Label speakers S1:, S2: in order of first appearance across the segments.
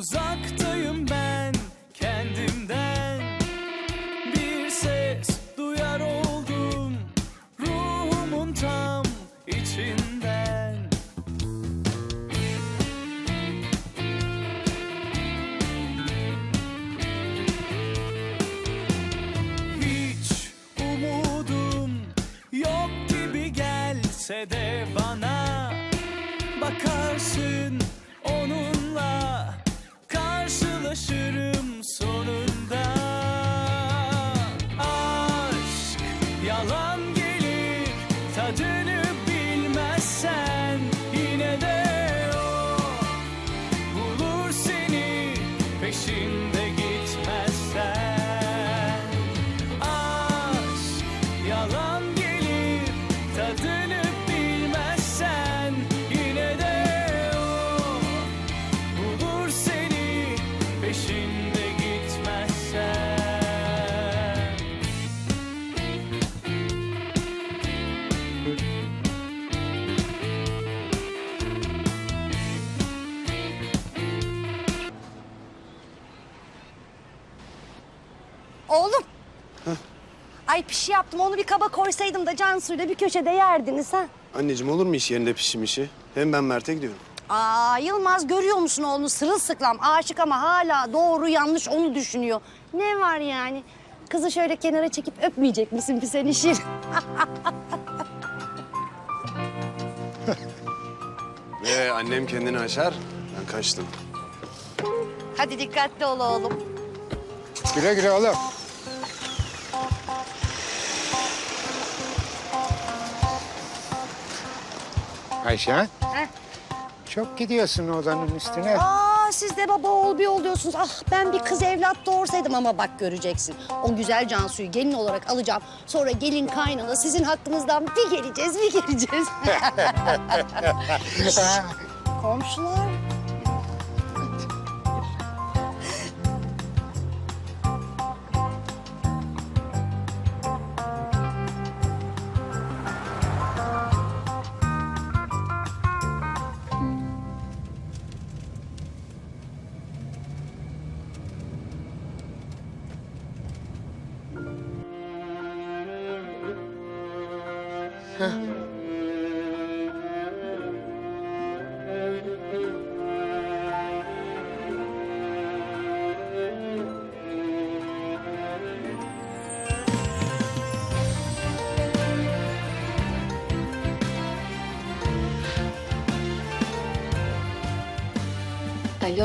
S1: uzaktayım ben kendimden. Bir ses duyar oldum ruhumun tam içinden. Hiç umudum yok gibi gelse de bana
S2: Christine. Ay pişi yaptım onu bir kaba koysaydım da Cansu'yla bir köşede yerdiniz ha.
S3: Anneciğim olur mu iş yerinde pişim işi? Hem ben Mert'e gidiyorum.
S2: Aa Yılmaz görüyor musun oğlunu sırılsıklam aşık ama hala doğru yanlış onu düşünüyor. Ne var yani? Kızı şöyle kenara çekip öpmeyecek misin bir seni şir?
S3: Ve annem kendini aşar. Ben kaçtım.
S2: Hadi dikkatli ol oğlum.
S4: Güle güle oğlum. Ayşe,
S2: Heh.
S4: çok gidiyorsun odanın üstüne.
S2: Aa siz de baba oğul bir ol diyorsunuz. Ah ben bir kız evlat doğursaydım ama bak göreceksin. O güzel Cansu'yu gelin olarak alacağım. Sonra gelin kaynana sizin hakkınızdan bir geleceğiz bir geleceğiz. Komşular.
S5: Alo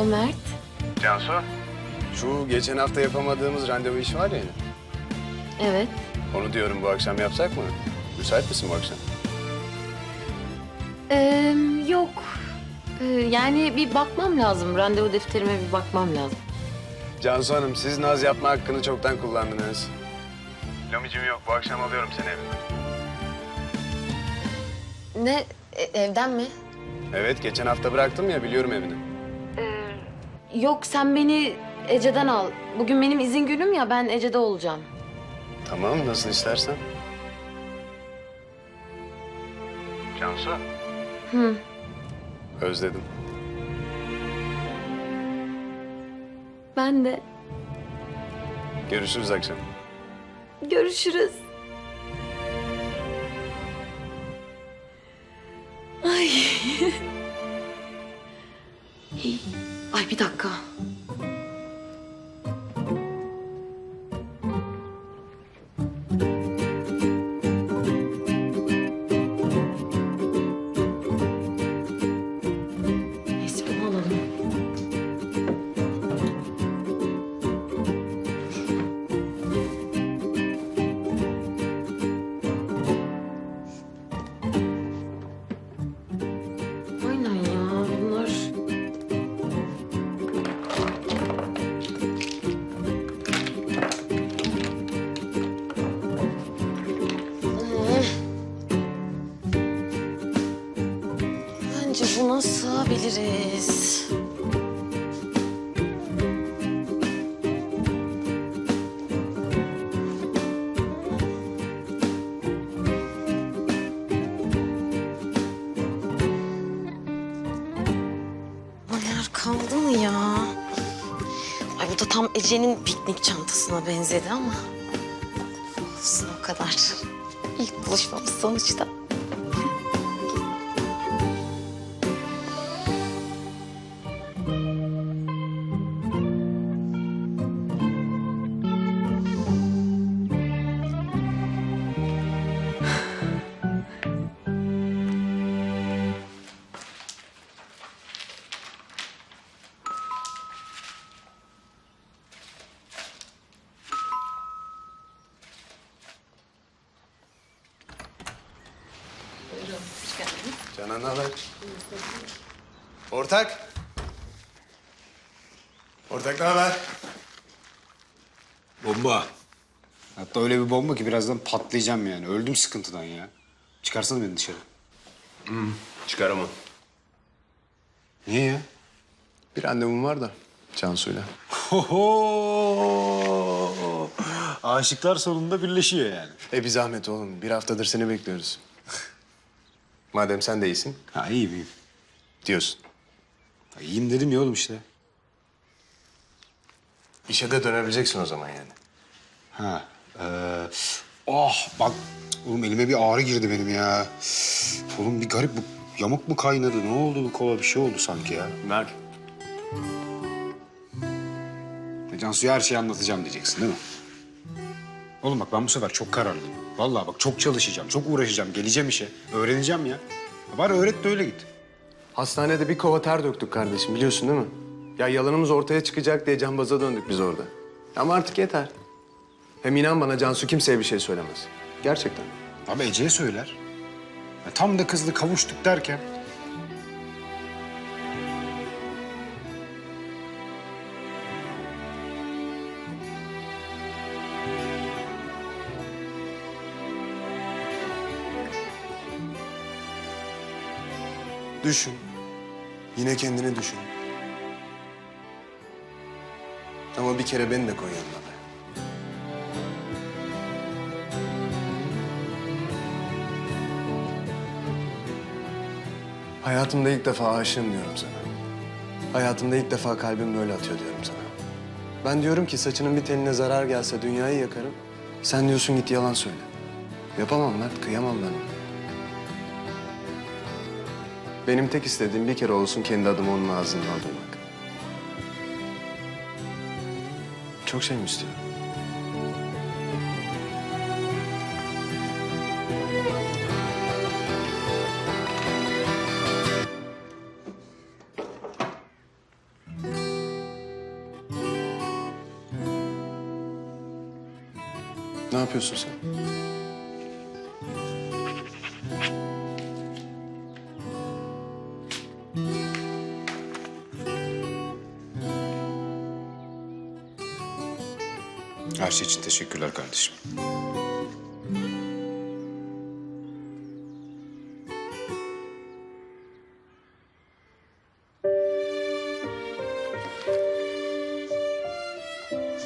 S5: Mert.
S3: Cansu? Şu geçen hafta yapamadığımız randevu işi var ya.
S5: Evet.
S3: Onu diyorum bu akşam yapsak mı? Müsait misin bu akşam?
S5: Ee, yok. Ee, yani bir bakmam lazım. Randevu defterime bir bakmam lazım.
S3: Cansu Hanım siz naz yapma hakkını çoktan kullandınız. Lomicim yok bu akşam alıyorum seni evime.
S5: Ne? E- evden mi?
S3: Evet geçen hafta bıraktım ya biliyorum evini.
S5: Yok sen beni Ece'den al. Bugün benim izin günüm ya ben Ece'de olacağım.
S3: Tamam nasıl istersen. Cansu?
S5: Hı.
S3: Özledim.
S5: Ben de.
S3: Görüşürüz akşam.
S5: Görüşürüz. Ay. Ay bir dakika. Buna sığabiliriz. Bunlar kaldı mı ya? Ay bu da tam Ece'nin piknik çantasına benzedi ama. Olsun o kadar. İlk buluşmamız sonuçta.
S3: Ne haber? Ortak. Ortak ne haber?
S6: Bomba. Hatta öyle bir bomba ki birazdan patlayacağım yani. Öldüm sıkıntıdan ya. Çıkarsana beni dışarı.
S3: Çıkaramam.
S6: Niye ya?
S3: Bir randevum var da Cansu'yla.
S6: Oho! Aşıklar sonunda birleşiyor yani.
S3: E bir zahmet oğlum. Bir haftadır seni bekliyoruz. Madem sen de iyisin
S6: Ha iyiyim iyiyim.
S3: diyorsun.
S6: Ha, iyiyim dedim ya oğlum işte.
S3: İşe de dönebileceksin o zaman yani.
S6: Ha. Ee, ah bak oğlum elime bir ağrı girdi benim ya. Oğlum bir garip bu yamuk mu kaynadı? Ne oldu bu kova bir şey oldu sanki ya.
S3: Ver.
S6: E, Cansu'ya her şeyi anlatacağım diyeceksin değil mi? Oğlum bak ben bu sefer çok kararlıyım. Vallahi bak çok çalışacağım, çok uğraşacağım, geleceğim işe. Öğreneceğim ya. Bari öğret de öyle git.
S3: Hastanede bir kova ter döktük kardeşim biliyorsun değil mi? Ya yalanımız ortaya çıkacak diye cambaza döndük biz orada. Ama artık yeter. Hem inan bana Cansu kimseye bir şey söylemez. Gerçekten.
S6: Abi Ece'ye söyler. Ya tam da kızla kavuştuk derken.
S3: Düşün. Yine kendini düşün. Ama bir kere beni de koy yanına be. Hayatımda ilk defa aşığım diyorum sana. Hayatımda ilk defa kalbim böyle atıyor diyorum sana. Ben diyorum ki saçının bir teline zarar gelse dünyayı yakarım. Sen diyorsun git yalan söyle. Yapamam Mert, kıyamam ben. Benim tek istediğim bir kere olsun kendi adımı onun ağzından duymak. Çok şey mi istiyorum? Ne yapıyorsun sen?
S6: Her şey için teşekkürler kardeşim.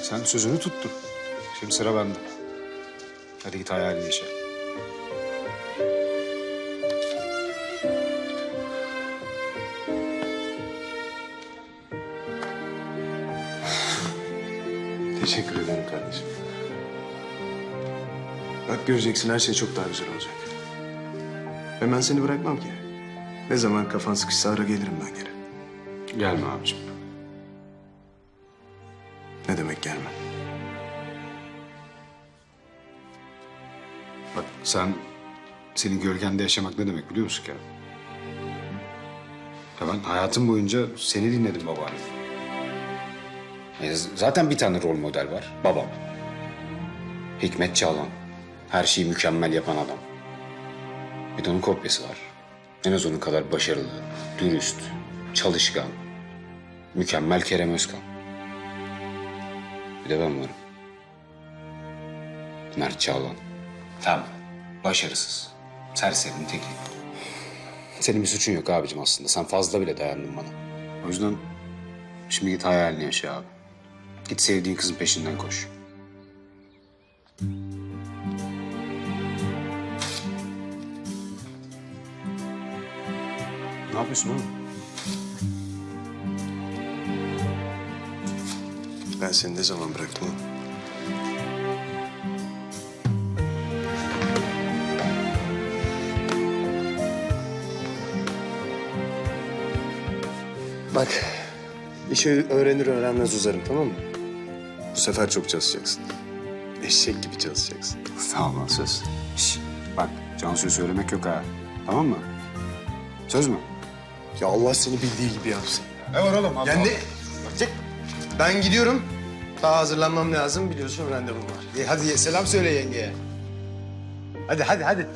S6: Sen sözünü tuttun. Şimdi sıra bende. Hadi git hayalini yaşa.
S3: Bak göreceksin her şey çok daha güzel olacak. Ve ben seni bırakmam ki. Ne zaman kafan sıkışsa ara gelirim ben geri.
S6: Gelme abicim.
S3: Ne demek gelme.
S6: Bak sen senin gölgende yaşamak ne demek biliyor musun Kerem? Ya ben hayatım boyunca seni dinledim babaanne. Z- zaten bir tane rol model var. Babam. Hikmet Çağlan. Her şeyi mükemmel yapan adam. Bir de onun kopyası var. En az onun kadar başarılı, dürüst, çalışkan, mükemmel Kerem Özkan. Bir de ben varım. Mert Çağlan. Tamam. Başarısız. Serserinin teki. Senin bir suçun yok abicim aslında. Sen fazla bile dayandın bana. O yüzden şimdi git hayalini yaşa abi. Git sevdiğin kızın peşinden koş. Ne yapıyorsun oğlum?
S3: Ben seni ne zaman bıraktım oğlum? Bak, işi öğrenir öğrenmez uzarım tamam mı? Bu sefer çok çalışacaksın. Eşek gibi çalışacaksın.
S6: Tamam lan söz. Şş, bak Cansu'ya söylemek yok ha. Tamam mı? Söz mü?
S3: Ya Allah seni bildiği gibi yapsın.
S6: Ne var oğlum?
S3: Yani ben gidiyorum. Daha hazırlanmam lazım biliyorsun randevum var.
S6: hadi selam söyle yengeye. Hadi hadi hadi.